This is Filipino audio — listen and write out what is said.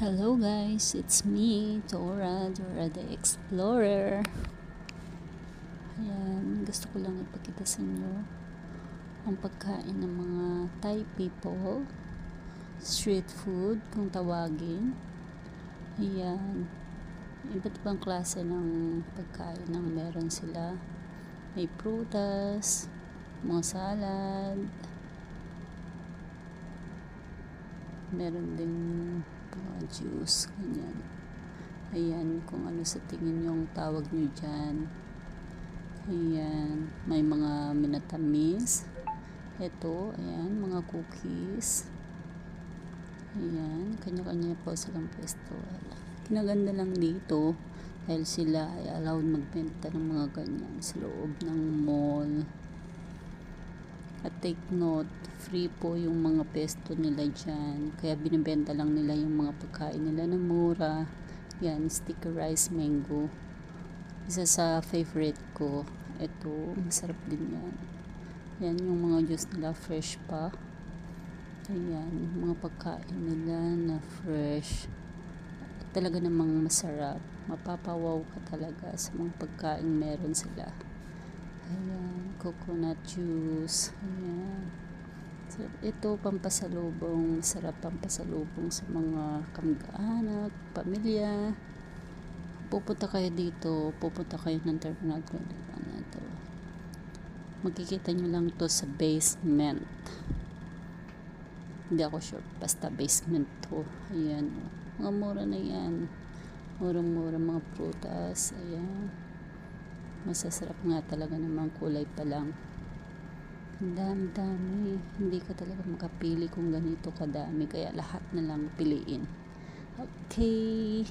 Hello guys, it's me, Dora, Dora the Explorer. Ayan, gusto ko lang ipakita sa inyo ang pagkain ng mga Thai people. Street food, kung tawagin. Ayan, iba't ibang klase ng pagkain ang meron sila. May prutas, mga salad, meron din mga juice, ganyan. Ayan, kung ano sa tingin yung tawag nyo dyan. Ayan, may mga minatamis. Ito, ayan, mga cookies. Ayan, kanya-kanya po silang pwesto. Kinaganda lang dito dahil sila ay allowed magbenta ng mga ganyan sa loob ng mall. At take note, free po yung mga pesto nila dyan. Kaya binibenta lang nila yung mga pagkain nila na mura. Yan, sticker rice mango. Isa sa favorite ko. Ito, masarap din yan. Yan yung mga juice nila, fresh pa. Ayan, mga pagkain nila na fresh. Talaga namang masarap. Mapapawaw ka talaga sa mga pagkain meron sila. Ayan, coconut juice. Ayan. So, ito, pampasalubong. Sarap pampasalubong sa mga kamag-anak, pamilya. Pupunta kayo dito, pupunta kayo ng Terminal 21 na ito. Magkikita nyo lang to sa basement. Hindi ako sure. Basta basement to. Ayan. Mga mura na yan. Murang-mura mga prutas. Ayan. Masasarap nga talaga namang kulay pa lang. Ang dami-dami. Hindi ka talaga makapili kung ganito kadami. Kaya lahat na lang piliin. Okay.